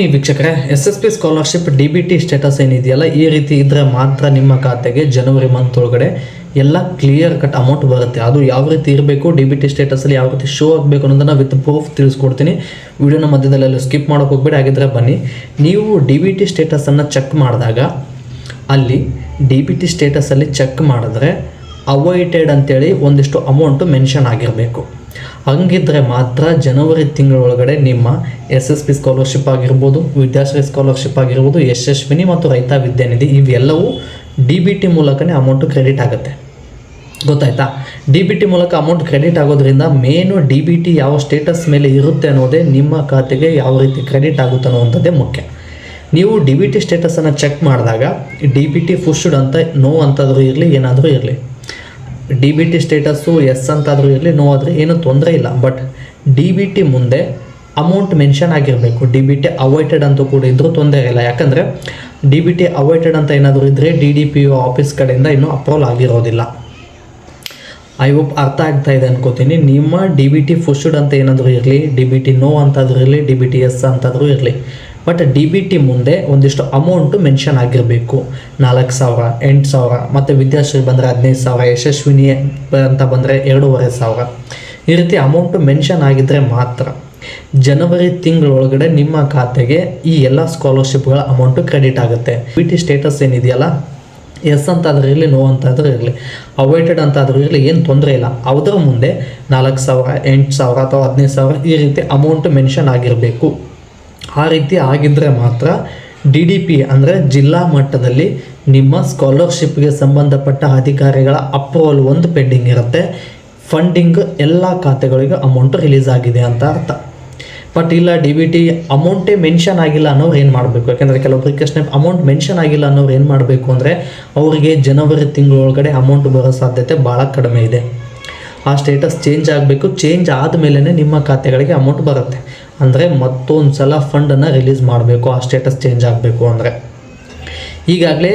ಈ ವೀಕ್ಷಕರೇ S S P scholarship D B T status ಏನಿದೆಯಲ್ಲ, ಈ ರೀತಿ ಇದ್ದರೆ ಮಾತ್ರ ನಿಮ್ಮ ಖಾತೆಗೆ ಜನವರಿ ಮಂತ್ ಒಳಗಡೆ ಎಲ್ಲ ಕ್ಲಿಯರ್ ಕಟ್ ಅಮೌಂಟ್ ಬರುತ್ತೆ. ಅದು ಯಾವ ರೀತಿ ಇರಬೇಕು ಡಿ ಬಿ ಟಿ ಸ್ಟೇಟಸಲ್ಲಿ ಯಾವ ರೀತಿ ಶೋ ಆಗಬೇಕು ಅನ್ನೋದನ್ನು ವಿತ್ ಪ್ರೂಫ್ ತಿಳಿಸ್ಕೊಡ್ತೀನಿ. ವಿಡಿಯೋನ ಮಧ್ಯದಲ್ಲೆಲ್ಲ ಸ್ಕಿಪ್ ಮಾಡೋಕೆ ಹೋಗ್ಬೇಡಿ, ಹಾಗಿದ್ರೆ ಬನ್ನಿ. ನೀವು ಡಿ ಬಿ ಟಿ ಸ್ಟೇಟಸನ್ನು ಚೆಕ್ ಮಾಡಿದಾಗ, ಅಲ್ಲಿ ಡಿ ಬಿ ಟಿ ಸ್ಟೇಟಸಲ್ಲಿ ಚೆಕ್ ಮಾಡಿದ್ರೆ ಅವೈಟೆಡ್ ಅಂತೇಳಿ ಒಂದಿಷ್ಟು ಅಮೌಂಟು ಮೆನ್ಷನ್ ಆಗಿರಬೇಕು. ಹಂಗಿದ್ರೆ ಮಾತ್ರ ಜನವರಿ ತಿಂಗಳೊಳಗಡೆ ನಿಮ್ಮ ಎಸ್ ಎಸ್ ಪಿ ಸ್ಕಾಲರ್ಶಿಪ್ ಆಗಿರ್ಬೋದು ವಿದ್ಯಾಶ್ರೀ ಸ್ಕಾಲರ್ಶಿಪ್ ಆಗಿರ್ಬೋದು, ಯಶಸ್ವಿನಿ ಮತ್ತು ರೈತ ವಿದ್ಯಾನಿಧಿ ಇವೆಲ್ಲವೂ ಡಿ ಬಿ ಟಿ ಮೂಲಕನೇ ಅಮೌಂಟು ಕ್ರೆಡಿಟ್ ಆಗುತ್ತೆ. ಗೊತ್ತಾಯ್ತಾ? ಡಿ ಬಿ ಟಿ ಮೂಲಕ ಅಮೌಂಟ್ ಕ್ರೆಡಿಟ್ ಆಗೋದ್ರಿಂದ ಮೇನು ಡಿ ಬಿ ಟಿ ಯಾವ ಸ್ಟೇಟಸ್ ಮೇಲೆ ಇರುತ್ತೆ ಅನ್ನೋದೇ ನಿಮ್ಮ ಖಾತೆಗೆ ಯಾವ ರೀತಿ ಕ್ರೆಡಿಟ್ ಆಗುತ್ತೆ ಅನ್ನುವಂಥದ್ದೇ ಮುಖ್ಯ. ನೀವು ಡಿ ಬಿ ಟಿ ಸ್ಟೇಟಸನ್ನು ಚೆಕ್ ಮಾಡಿದಾಗ ಡಿ ಬಿ ಟಿ ಫುಶ್ಡ್ ಅಂತ ನೋ ಅಂತಾದರೂ ಇರಲಿ, ಏನಾದರೂ ಇರಲಿ. D B T status yes ಅಂತಾದರೂ ಇರಲಿ ನೋ ಆದರೆ ಏನೂ ತೊಂದರೆ ಇಲ್ಲ. ಬಟ್ ಡಿ ಬಿ ಟಿ ಮುಂದೆ ಅಮೌಂಟ್ ಮೆನ್ಷನ್ ಆಗಿರಬೇಕು. ಡಿ ಬಿ ಟಿ ಅವಾಯ್ಡೆಡ್ ಅಂತೂ ಕೂಡ ಇದ್ದರೂ ತೊಂದರೆ ಇಲ್ಲ. ಯಾಕಂದರೆ ಡಿ ಬಿ ಟಿ ಅವಾಯ್ಡೆಡ್ ಅಂತ ಏನಾದರೂ ಇದ್ದರೆ D D P U office ಕಡೆಯಿಂದ ಇನ್ನೂ ಅಪ್ರೂವಲ್ ಆಗಿರೋದಿಲ್ಲ. ಐ ಹೋಪ್ ಅರ್ಥ ಆಗ್ತಾ ಇದೆ ಅನ್ಕೋತೀನಿ. ನಿಮ್ಮ ಡಿ ಬಿ ಟಿ ಫುಶುಡ್ ಅಂತ ಏನಾದರೂ ಇರಲಿ ಡಿ ಬಿ ಟಿ ನೋ ಅಂತಾದರೂ ಇರಲಿ ಡಿ ಬಿ ಟಿ ಎಸ್ ಅಂತಾದರೂ ಇರಲಿ. ಬಟ್ ಡಿ ಬಿ ಟಿ ಮುಂದೆ ಒಂದಿಷ್ಟು ಅಮೌಂಟು ಮೆನ್ಷನ್ ಆಗಿರಬೇಕು. ನಾಲ್ಕು ಸಾವಿರ, ಎಂಟು ಸಾವಿರ, ಮತ್ತು ವಿದ್ಯಾಶ್ರೀ ಬಂದರೆ ಹದಿನೈದು ಸಾವಿರ, ಯಶಸ್ವಿನಿ ಅಂತ ಬಂದರೆ ಎರಡೂವರೆ ಸಾವಿರ. ಈ ರೀತಿ ಅಮೌಂಟು ಮೆನ್ಷನ್ ಆಗಿದ್ದರೆ ಮಾತ್ರ. ಜನವರಿ ತಿಂಗಳೊಳಗಡೆ ನಿಮ್ಮ ಖಾತೆಗೆ ಈ ಎಲ್ಲ ಸ್ಕಾಲರ್ಶಿಪ್ಗಳ ಅಮೌಂಟು ಕ್ರೆಡಿಟ್ ಆಗುತ್ತೆ. ಬಿ ಟಿ ಸ್ಟೇಟಸ್ ಏನಿದೆಯಲ್ಲ? ಎಸ್ ಅಂತಾದರೂ ಇರಲಿ ನೋ ಅಂತಾದರೂ ಇರಲಿ. ಅವೈಟೆಡ್ ಅಂತಾದರೂ ಇರಲಿ, ಏನು ತೊಂದರೆ ಇಲ್ಲ. ಅದರ ಮುಂದೆ ನಾಲ್ಕು ಸಾವಿರ, ಎಂಟು ಸಾವಿರ ಅಥವಾ ಹದಿನೈದು ಸಾವಿರ ಈ ರೀತಿ ಅಮೌಂಟ್ ಮೆನ್ಷನ್ ಆಗಿರಬೇಕು. ಆ ರೀತಿ ಆಗಿದ್ದರೆ ಮಾತ್ರ ಡಿ ಡಿ ಪಿ ಅಂದರೆ ಜಿಲ್ಲಾ ಮಟ್ಟದಲ್ಲಿ ನಿಮ್ಮ ಸ್ಕಾಲರ್ಶಿಪ್ಗೆ ಸಂಬಂಧಪಟ್ಟ ಅಧಿಕಾರಿಗಳ ಅಪ್ರೂವಲ್ ಒಂದು ಪೆಂಡಿಂಗ್ ಇರುತ್ತೆ. ಫಂಡಿಂಗ್ ಎಲ್ಲ ಖಾತೆಗಳಿಗೆ ಅಮೌಂಟ್ ರಿಲೀಸ್ ಆಗಿದೆ ಅಂತ ಅರ್ಥ. ಬಟ್ ಇಲ್ಲ ಡಿ ಬಿ ಟಿ ಅಮೌಂಟೇ ಮೆನ್ಷನ್ ಆಗಿಲ್ಲ ಅನ್ನೋರು ಏನು ಮಾಡಬೇಕು? ಯಾಕೆಂದರೆ ಕೆಲವೊಬ್ಬರಿಗೆ ಪ್ರಶ್ನೆ ಅಮೌಂಟ್ ಮೆನ್ಷನ್ ಆಗಿಲ್ಲ ಅನ್ನೋರು ಏನು ಮಾಡಬೇಕು ಅಂದರೆ ಅವರಿಗೆ ಜನವರಿ ತಿಂಗಳೊಳಗಡೆ ಅಮೌಂಟ್ ಬರೋ ಸಾಧ್ಯತೆ ಭಾಳ ಕಡಿಮೆ ಇದೆ. ಆ ಸ್ಟೇಟಸ್ ಚೇಂಜ್ ಆಗಬೇಕು. ಚೇಂಜ್ ಆದಮೇಲೆ ನಿಮ್ಮ ಖಾತೆಗಳಿಗೆ ಅಮೌಂಟ್ ಬರುತ್ತೆ. ಅಂದರೆ ಮತ್ತೊಂದು ಸಲ ಫಂಡನ್ನು ರಿಲೀಸ್ ಮಾಡಬೇಕು, ಆ ಸ್ಟೇಟಸ್ ಚೇಂಜ್ ಆಗಬೇಕು ಅಂದರೆ. ಈಗಾಗಲೇ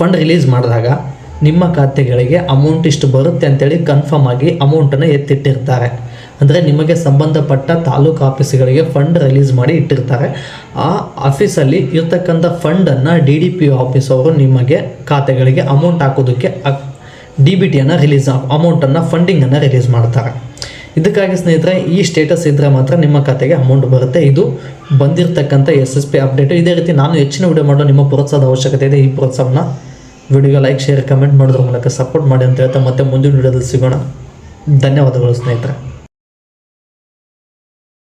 ಫಂಡ್ ರಿಲೀಸ್ ಮಾಡಿದಾಗ ನಿಮ್ಮ ಖಾತೆಗಳಿಗೆ ಅಮೌಂಟ್ ಇಷ್ಟು ಬರುತ್ತೆ ಅಂತೇಳಿ ಕನ್ಫರ್ಮ್ ಆಗಿ ಅಮೌಂಟನ್ನು ಎತ್ತಿಟ್ಟಿರ್ತಾರೆ. ಅಂದರೆ ನಿಮಗೆ ಸಂಬಂಧಪಟ್ಟ ತಾಲೂಕು ಆಫೀಸ್ಗಳಿಗೆ ಫಂಡ್ ರಿಲೀಸ್ ಮಾಡಿ ಇಟ್ಟಿರ್ತಾರೆ. ಆ ಆಫೀಸಲ್ಲಿ ಇರ್ತಕ್ಕಂಥ ಫಂಡನ್ನು ಡಿ ಡಿ ಪಿ ಆಫೀಸ್ ಅವರು ನಿಮಗೆ ಖಾತೆಗಳಿಗೆ ಅಮೌಂಟ್ ಹಾಕೋದಕ್ಕೆ ಡಿ ಬಿ ಟಿಯನ್ನು ರಿಲೀಸ್ ಅಮೌಂಟನ್ನು ಫಂಡಿಂಗನ್ನು ರಿಲೀಸ್ ಮಾಡ್ತಾರೆ. ಇದಕ್ಕಾಗಿ ಸ್ನೇಹಿತರೆ, ಈ ಸ್ಟೇಟಸ್ ಇದ್ದರೆ ಮಾತ್ರ ನಿಮ್ಮ ಖಾತೆಗೆ ಅಮೌಂಟ್ ಬರುತ್ತೆ. ಇದು ಬಂದಿರತಕ್ಕಂಥ ಎಸ್ ಎಸ್ ಪಿ ಅಪ್ಡೇಟು ಇದೇ ರೀತಿ ನಾನು ಹೆಚ್ಚಿನ ವಿಡಿಯೋ ಮಾಡೋ ನಿಮ್ಮ ಪ್ರೋತ್ಸಾಹದ ಅವಶ್ಯಕತೆ ಇದೆ. ಈ ಪ್ರೋತ್ಸಾಹನ ವಿಡಿಯೋಗೆ ಲೈಕ್ ಶೇರ್ ಕಮೆಂಟ್ ಮಾಡೋದ್ರ ಮೂಲಕ ಸಪೋರ್ಟ್ ಮಾಡಿ ಅಂತ ಹೇಳ್ತಾ ಮತ್ತೆ ಮುಂದಿನ ವಿಡಿಯೋದಲ್ಲಿ ಸಿಗೋಣ. ಧನ್ಯವಾದಗಳು ಸ್ನೇಹಿತರೆ.